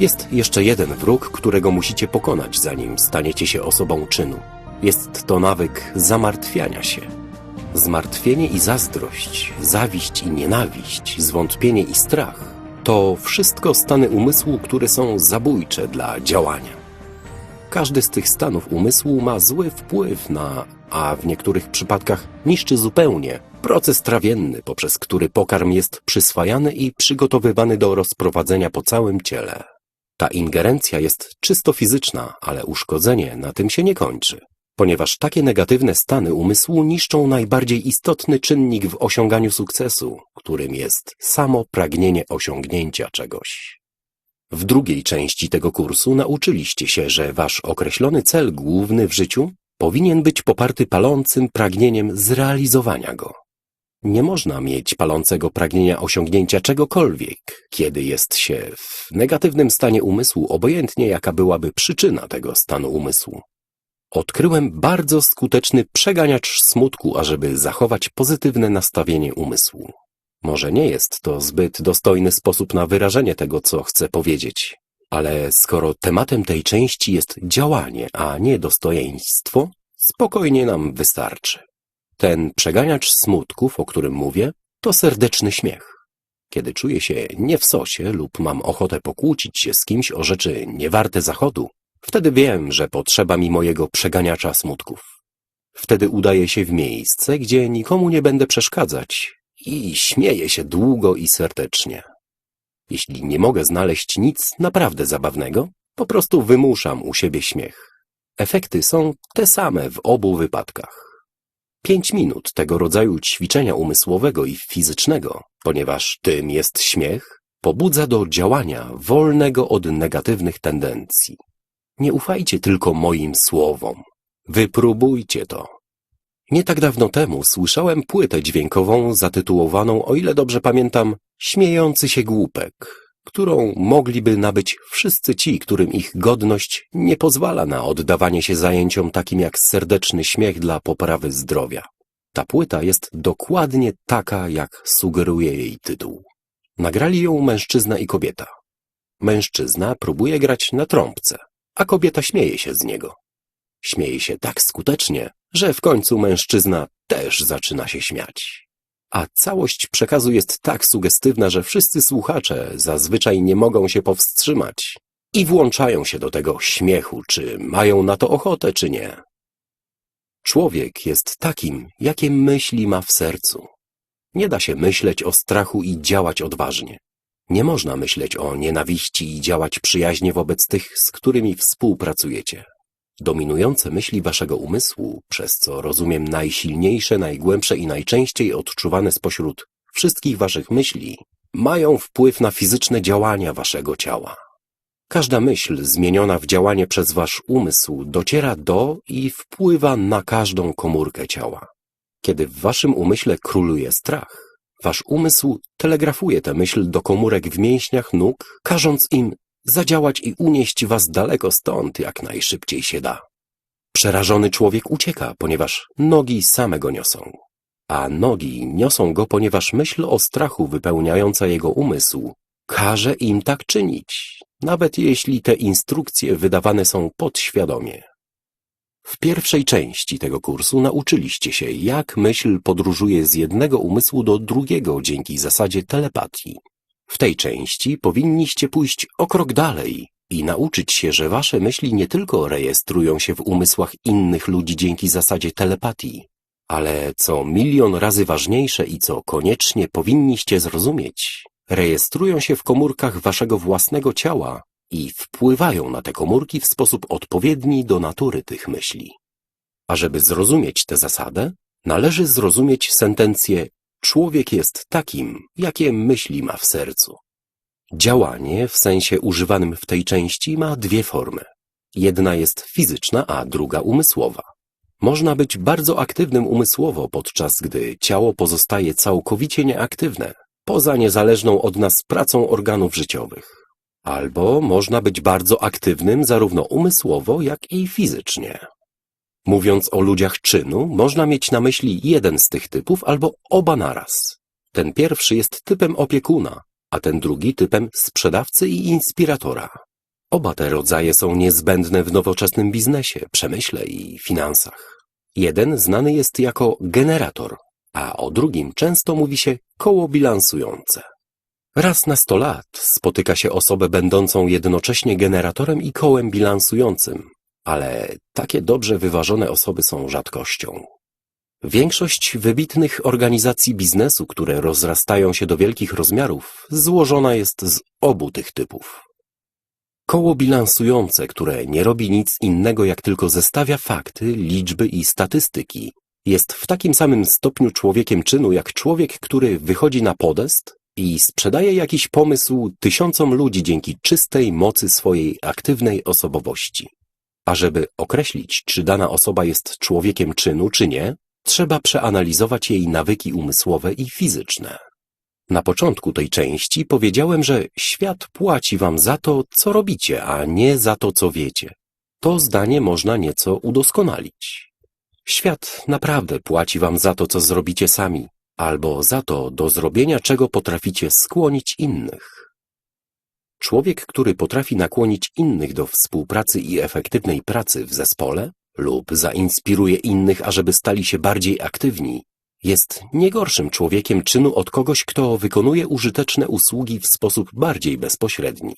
Jest jeszcze jeden wróg, którego musicie pokonać, zanim staniecie się osobą czynu. Jest to nawyk zamartwiania się. Zmartwienie i zazdrość, zawiść i nienawiść, zwątpienie i strach to wszystko stany umysłu, które są zabójcze dla działania. Każdy z tych stanów umysłu ma zły wpływ na, a w niektórych przypadkach niszczy zupełnie proces trawienny, poprzez który pokarm jest przyswajany i przygotowywany do rozprowadzenia po całym ciele. Ta ingerencja jest czysto fizyczna, ale uszkodzenie na tym się nie kończy, ponieważ takie negatywne stany umysłu niszczą najbardziej istotny czynnik w osiąganiu sukcesu, którym jest samo pragnienie osiągnięcia czegoś. W drugiej części tego kursu nauczyliście się, że wasz określony cel główny w życiu powinien być poparty palącym pragnieniem zrealizowania go. Nie można mieć palącego pragnienia osiągnięcia czegokolwiek, kiedy jest się w negatywnym stanie umysłu, obojętnie jaka byłaby przyczyna tego stanu umysłu. Odkryłem bardzo skuteczny przeganiacz smutku, ażeby zachować pozytywne nastawienie umysłu. Może nie jest to zbyt dostojny sposób na wyrażenie tego, co chcę powiedzieć, ale skoro tematem tej części jest działanie, a nie dostojeństwo, spokojnie nam wystarczy. Ten przeganiacz smutków, o którym mówię, to serdeczny śmiech. Kiedy czuję się nie w sosie lub mam ochotę pokłócić się z kimś o rzeczy niewarte zachodu, wtedy wiem, że potrzeba mi mojego przeganiacza smutków. Wtedy udaję się w miejsce, gdzie nikomu nie będę przeszkadzać i śmieję się długo i serdecznie. Jeśli nie mogę znaleźć nic naprawdę zabawnego, po prostu wymuszam u siebie śmiech. Efekty są te same w obu wypadkach. Pięć minut tego rodzaju ćwiczenia umysłowego i fizycznego, ponieważ tym jest śmiech, pobudza do działania wolnego od negatywnych tendencji. Nie ufajcie tylko moim słowom. Wypróbujcie to. Nie tak dawno temu słyszałem płytę dźwiękową zatytułowaną, o ile dobrze pamiętam, Śmiejący się głupek, którą mogliby nabyć wszyscy ci, którym ich godność nie pozwala na oddawanie się zajęciom takim jak serdeczny śmiech dla poprawy zdrowia. Ta płyta jest dokładnie taka, jak sugeruje jej tytuł. Nagrali ją mężczyzna i kobieta. Mężczyzna próbuje grać na trąbce, a kobieta śmieje się z niego. Śmieje się tak skutecznie, że w końcu mężczyzna też zaczyna się śmiać. A całość przekazu jest tak sugestywna, że wszyscy słuchacze zazwyczaj nie mogą się powstrzymać i włączają się do tego śmiechu, czy mają na to ochotę, czy nie. Człowiek jest takim, jakie myśli ma w sercu. Nie da się myśleć o strachu i działać odważnie. Nie można myśleć o nienawiści i działać przyjaźnie wobec tych, z którymi współpracujecie. Dominujące myśli waszego umysłu, przez co rozumiem najsilniejsze, najgłębsze i najczęściej odczuwane spośród wszystkich waszych myśli, mają wpływ na fizyczne działania waszego ciała. Każda myśl zmieniona w działanie przez wasz umysł dociera do i wpływa na każdą komórkę ciała. Kiedy w waszym umyśle króluje strach, wasz umysł telegrafuje tę myśl do komórek w mięśniach nóg, każąc im zadziałać i unieść was daleko stąd, jak najszybciej się da. Przerażony człowiek ucieka, ponieważ nogi same go niosą. A nogi niosą go, ponieważ myśl o strachu wypełniająca jego umysł każe im tak czynić, nawet jeśli te instrukcje wydawane są podświadomie. W pierwszej części tego kursu nauczyliście się, jak myśl podróżuje z jednego umysłu do drugiego dzięki zasadzie telepatii. W tej części powinniście pójść o krok dalej i nauczyć się, że wasze myśli nie tylko rejestrują się w umysłach innych ludzi dzięki zasadzie telepatii, ale co milion razy ważniejsze i co koniecznie powinniście zrozumieć, rejestrują się w komórkach waszego własnego ciała i wpływają na te komórki w sposób odpowiedni do natury tych myśli. A żeby zrozumieć tę zasadę, należy zrozumieć sentencję Człowiek jest takim, jakie myśli ma w sercu. Działanie w sensie używanym w tej części ma dwie formy. Jedna jest fizyczna, a druga umysłowa. Można być bardzo aktywnym umysłowo, podczas gdy ciało pozostaje całkowicie nieaktywne, poza niezależną od nas pracą organów życiowych. Albo można być bardzo aktywnym zarówno umysłowo, jak i fizycznie. Mówiąc o ludziach czynu, można mieć na myśli jeden z tych typów albo oba naraz. Ten pierwszy jest typem opiekuna, a ten drugi typem sprzedawcy i inspiratora. Oba te rodzaje są niezbędne w nowoczesnym biznesie, przemyśle i finansach. Jeden znany jest jako generator, a o drugim często mówi się koło bilansujące. Raz na sto lat spotyka się osobę będącą jednocześnie generatorem i kołem bilansującym, ale takie dobrze wyważone osoby są rzadkością. Większość wybitnych organizacji biznesu, które rozrastają się do wielkich rozmiarów, złożona jest z obu tych typów. Koło bilansujące, które nie robi nic innego jak tylko zestawia fakty, liczby i statystyki, jest w takim samym stopniu człowiekiem czynu jak człowiek, który wychodzi na podest i sprzedaje jakiś pomysł tysiącom ludzi dzięki czystej mocy swojej aktywnej osobowości. A żeby określić, czy dana osoba jest człowiekiem czynu, czy nie, trzeba przeanalizować jej nawyki umysłowe i fizyczne. Na początku tej części powiedziałem, że świat płaci wam za to, co robicie, a nie za to, co wiecie. To zdanie można nieco udoskonalić. Świat naprawdę płaci wam za to, co zrobicie sami, albo za to, do zrobienia czego potraficie skłonić innych. Człowiek, który potrafi nakłonić innych do współpracy i efektywnej pracy w zespole lub zainspiruje innych, ażeby stali się bardziej aktywni, jest nie gorszym człowiekiem czynu od kogoś, kto wykonuje użyteczne usługi w sposób bardziej bezpośredni.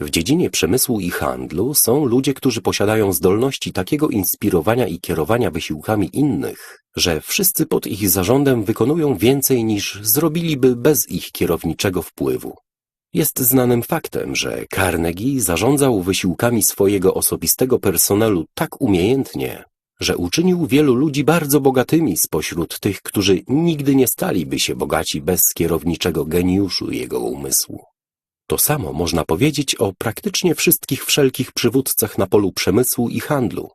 W dziedzinie przemysłu i handlu są ludzie, którzy posiadają zdolności takiego inspirowania i kierowania wysiłkami innych, że wszyscy pod ich zarządem wykonują więcej niż zrobiliby bez ich kierowniczego wpływu. Jest znanym faktem, że Carnegie zarządzał wysiłkami swojego osobistego personelu tak umiejętnie, że uczynił wielu ludzi bardzo bogatymi spośród tych, którzy nigdy nie staliby się bogaci bez kierowniczego geniuszu jego umysłu. To samo można powiedzieć o praktycznie wszystkich wszelkich przywódcach na polu przemysłu i handlu.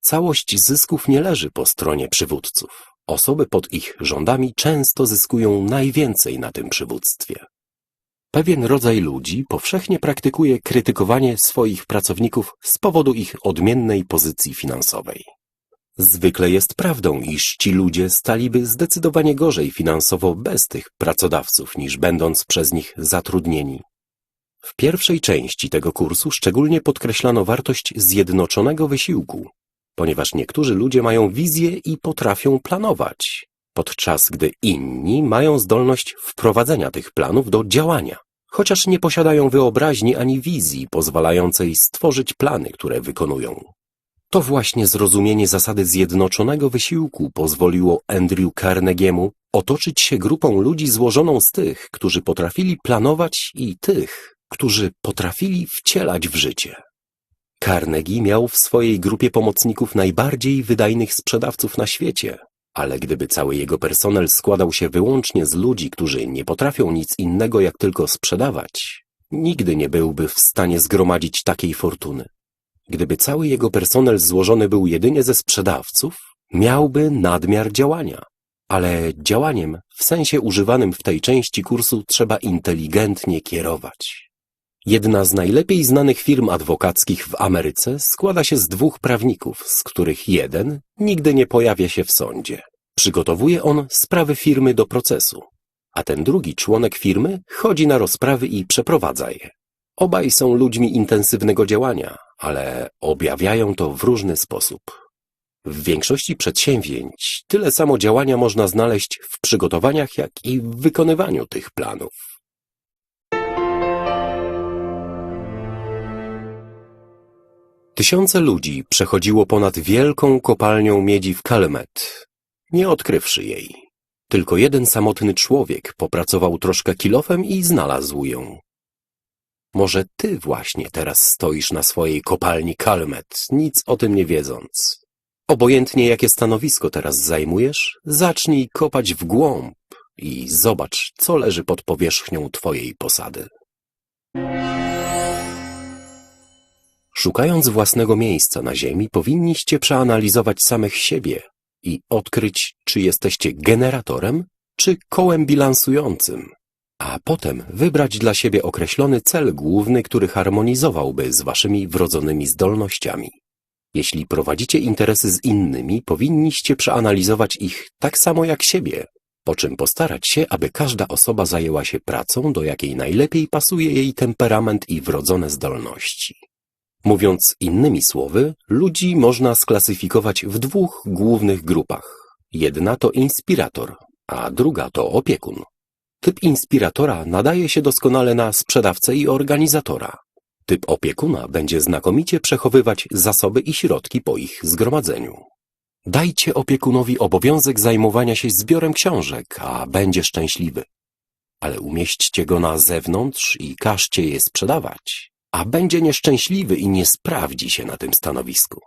Całość zysków nie leży po stronie przywódców. Osoby pod ich rządami często zyskują najwięcej na tym przywództwie. Pewien rodzaj ludzi powszechnie praktykuje krytykowanie swoich pracowników z powodu ich odmiennej pozycji finansowej. Zwykle jest prawdą, iż ci ludzie staliby zdecydowanie gorzej finansowo bez tych pracodawców, niż będąc przez nich zatrudnieni. W pierwszej części tego kursu szczególnie podkreślano wartość zjednoczonego wysiłku, ponieważ niektórzy ludzie mają wizję i potrafią planować, podczas gdy inni mają zdolność wprowadzenia tych planów do działania, chociaż nie posiadają wyobraźni ani wizji pozwalającej stworzyć plany, które wykonują. To właśnie zrozumienie zasady zjednoczonego wysiłku pozwoliło Andrew Carnegiemu otoczyć się grupą ludzi złożoną z tych, którzy potrafili planować i tych, którzy potrafili wcielać w życie. Carnegie miał w swojej grupie pomocników najbardziej wydajnych sprzedawców na świecie, ale gdyby cały jego personel składał się wyłącznie z ludzi, którzy nie potrafią nic innego jak tylko sprzedawać, nigdy nie byłby w stanie zgromadzić takiej fortuny. Gdyby cały jego personel złożony był jedynie ze sprzedawców, miałby nadmiar działania. Ale działaniem, w sensie używanym w tej części kursu, trzeba inteligentnie kierować. Jedna z najlepiej znanych firm adwokackich w Ameryce składa się z dwóch prawników, z których jeden nigdy nie pojawia się w sądzie. Przygotowuje on sprawy firmy do procesu, a ten drugi członek firmy chodzi na rozprawy i przeprowadza je. Obaj są ludźmi intensywnego działania, ale objawiają to w różny sposób. W większości przedsięwzięć tyle samo działania można znaleźć w przygotowaniach, jak i w wykonywaniu tych planów. Tysiące ludzi przechodziło ponad wielką kopalnią miedzi w Calumet, nie odkrywszy jej. Tylko jeden samotny człowiek popracował troszkę kilofem i znalazł ją. Może ty właśnie teraz stoisz na swojej kopalni Calumet, nic o tym nie wiedząc. Obojętnie jakie stanowisko teraz zajmujesz, zacznij kopać w głąb i zobacz, co leży pod powierzchnią twojej posady. Szukając własnego miejsca na ziemi, powinniście przeanalizować samych siebie i odkryć, czy jesteście generatorem, czy kołem bilansującym, a potem wybrać dla siebie określony cel główny, który harmonizowałby z waszymi wrodzonymi zdolnościami. Jeśli prowadzicie interesy z innymi, powinniście przeanalizować ich tak samo jak siebie, po czym postarać się, aby każda osoba zajęła się pracą, do jakiej najlepiej pasuje jej temperament i wrodzone zdolności. Mówiąc innymi słowy, ludzi można sklasyfikować w dwóch głównych grupach. Jedna to inspirator, a druga to opiekun. Typ inspiratora nadaje się doskonale na sprzedawcę i organizatora. Typ opiekuna będzie znakomicie przechowywać zasoby i środki po ich zgromadzeniu. Dajcie opiekunowi obowiązek zajmowania się zbiorem książek, a będzie szczęśliwy. Ale umieśćcie go na zewnątrz i każcie je sprzedawać, a będzie nieszczęśliwy i nie sprawdzi się na tym stanowisku.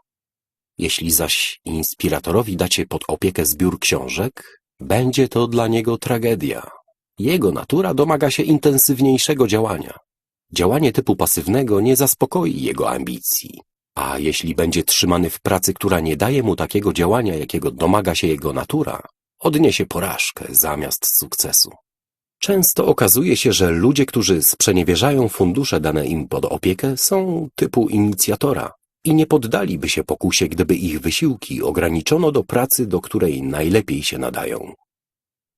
Jeśli zaś inspiratorowi dacie pod opiekę zbiór książek, będzie to dla niego tragedia. Jego natura domaga się intensywniejszego działania. Działanie typu pasywnego nie zaspokoi jego ambicji, a jeśli będzie trzymany w pracy, która nie daje mu takiego działania, jakiego domaga się jego natura, odniesie porażkę zamiast sukcesu. Często okazuje się, że ludzie, którzy sprzeniewierzają fundusze dane im pod opiekę, są typu inicjatora i nie poddaliby się pokusie, gdyby ich wysiłki ograniczono do pracy, do której najlepiej się nadają.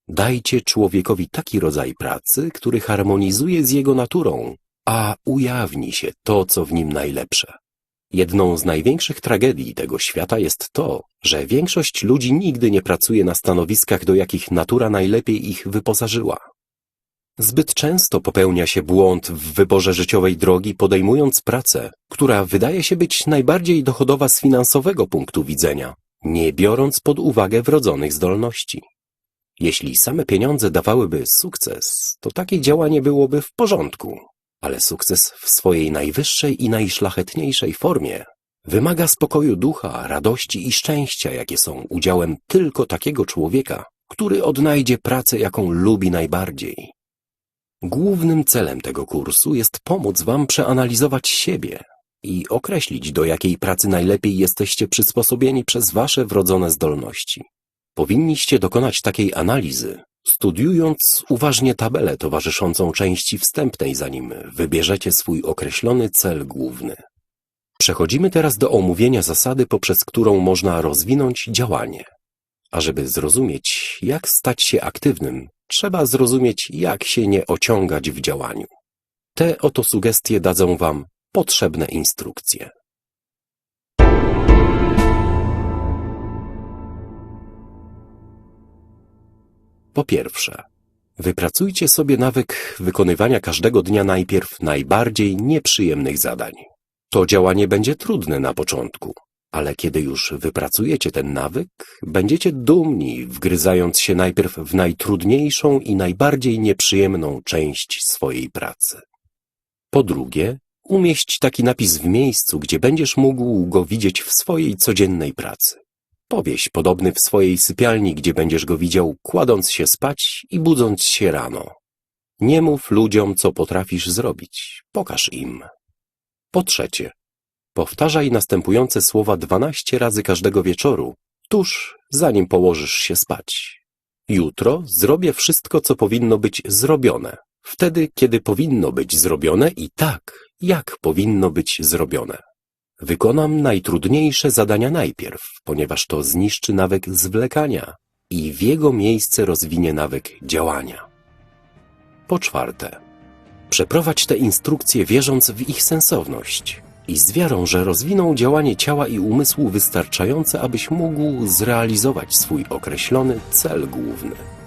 Dajcie człowiekowi taki rodzaj pracy, który harmonizuje z jego naturą, a ujawni się to, co w nim najlepsze. Jedną z największych tragedii tego świata jest to, że większość ludzi nigdy nie pracuje na stanowiskach, do jakich natura najlepiej ich wyposażyła. Zbyt często popełnia się błąd w wyborze życiowej drogi, podejmując pracę, która wydaje się być najbardziej dochodowa z finansowego punktu widzenia, nie biorąc pod uwagę wrodzonych zdolności. Jeśli same pieniądze dawałyby sukces, to takie działanie byłoby w porządku, ale sukces w swojej najwyższej i najszlachetniejszej formie wymaga spokoju ducha, radości i szczęścia, jakie są udziałem tylko takiego człowieka, który odnajdzie pracę, jaką lubi najbardziej. Głównym celem tego kursu jest pomóc Wam przeanalizować siebie i określić, do jakiej pracy najlepiej jesteście przysposobieni przez Wasze wrodzone zdolności. Powinniście dokonać takiej analizy, studiując uważnie tabelę towarzyszącą części wstępnej, zanim wybierzecie swój określony cel główny. Przechodzimy teraz do omówienia zasady, poprzez którą można rozwinąć działanie. A żeby zrozumieć, jak stać się aktywnym, trzeba zrozumieć, jak się nie ociągać w działaniu. Te oto sugestie dadzą Wam potrzebne instrukcje. Po pierwsze, wypracujcie sobie nawyk wykonywania każdego dnia najpierw najbardziej nieprzyjemnych zadań. To działanie będzie trudne na początku, ale kiedy już wypracujecie ten nawyk, będziecie dumni, wgryzając się najpierw w najtrudniejszą i najbardziej nieprzyjemną część swojej pracy. Po drugie, umieść taki napis w miejscu, gdzie będziesz mógł go widzieć w swojej codziennej pracy. Powieś podobny w swojej sypialni, gdzie będziesz go widział, kładąc się spać i budząc się rano. Nie mów ludziom, co potrafisz zrobić. Pokaż im. Po trzecie, powtarzaj następujące słowa dwanaście razy każdego wieczoru, tuż zanim położysz się spać. Jutro zrobię wszystko, co powinno być zrobione. Wtedy, kiedy powinno być zrobione i tak, jak powinno być zrobione. Wykonam najtrudniejsze zadania najpierw, ponieważ to zniszczy nawyk zwlekania i w jego miejsce rozwinie nawyk działania. Po czwarte, przeprowadź te instrukcje wierząc w ich sensowność i z wiarą, że rozwiną działanie ciała i umysłu wystarczające, abyś mógł zrealizować swój określony cel główny.